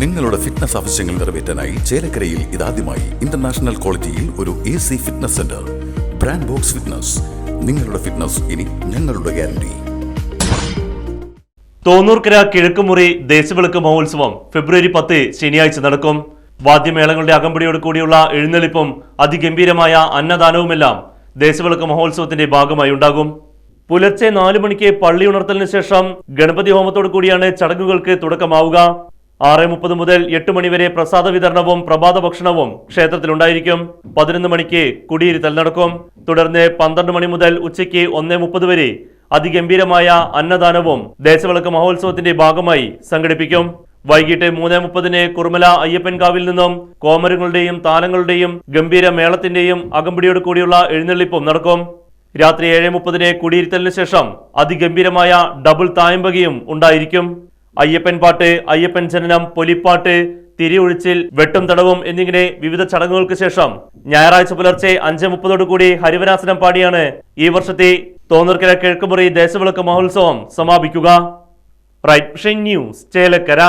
നിങ്ങളുടെ ഫിറ്റ്നസ് ആവശ്യങ്ങൾ നിറവേറ്റാനായി ചേലക്കരയിൽ ഇതാദ്യമായി ഇന്റർനാഷണൽ ക്വാളിറ്റിയിൽ ഒരു A C fitness centre brand box fitness നിങ്ങളുടെ ഫിറ്റ്നസ് ഇനി ഞങ്ങളുടെ ഗ്യാരണ്ടി തോന്നൂർക്കര കിഴക്കുമുറി ദേശവിളക്ക് മഹോത്സവം ഫെബ്രുവരി പത്ത് ശനിയാഴ്ച നടക്കും. വാദ്യമേളങ്ങളുടെ അകമ്പടിയോട് കൂടിയുള്ള എഴുന്നള്ളിപ്പും അതിഗംഭീരമായ അന്നദാനവുമെല്ലാം ദേശവിളക്ക് മഹോത്സവത്തിന്റെ ഭാഗമായി ഉണ്ടാകും. പുലർച്ചെ നാലു മണിക്ക് പള്ളി ഉണർത്തലിന് ശേഷം ഗണപതി ഹോമത്തോടു കൂടിയാണ് ചടങ്ങുകൾക്ക് തുടക്കമാവുക. ആറ് മുപ്പത് മുതൽ എട്ട് മണിവരെ പ്രസാദ വിതരണവും പ്രഭാത ഭക്ഷണവും ക്ഷേത്രത്തിലുണ്ടായിരിക്കും. പതിനൊന്ന് മണിക്ക് കുടിയിരുത്തൽ നടക്കും. തുടർന്ന് പന്ത്രണ്ട് മണി മുതൽ ഉച്ചയ്ക്ക് ഒന്നേ മുപ്പത് വരെ അതിഗംഭീരമായ അന്നദാനവും ദേശവിളക്ക് മഹോത്സവത്തിന്റെ ഭാഗമായി സംഘടിപ്പിക്കും. വൈകിട്ട് മൂന്ന് മുപ്പതിന് കുറുമല അയ്യപ്പൻകാവിൽ നിന്നും കോമരങ്ങളുടെയും താലങ്ങളുടെയും ഗംഭീര മേളത്തിന്റെയും അകമ്പടിയോട് കൂടിയുള്ള എഴുന്നള്ളിപ്പും നടക്കും. രാത്രി ഏഴ് മുപ്പതിന് കുടിയിരുത്തലിന് ശേഷം അതിഗംഭീരമായ ഡബിൾ തായമ്പകയും ഉണ്ടായിരിക്കും. അയ്യപ്പൻ പാട്ട് അയ്യപ്പൻ ജനനം പൊലിപ്പാട്ട് തിരിയൊഴിച്ചിൽ വെട്ടും തടവും എന്നിങ്ങനെ വിവിധ ചടങ്ങുകൾക്ക് ശേഷം ഞായറാഴ്ച പുലർച്ചെ അഞ്ച് മുപ്പതോടു കൂടി ഹരിവരാസനം പാടിയാണ് ഈ വർഷത്തെ തോന്നൂർക്കര കിഴക്കുമുറി ദേശവിളക്ക് മഹോത്സവം സമാപിക്കുക. ന്യൂസ് ചേലക്കര.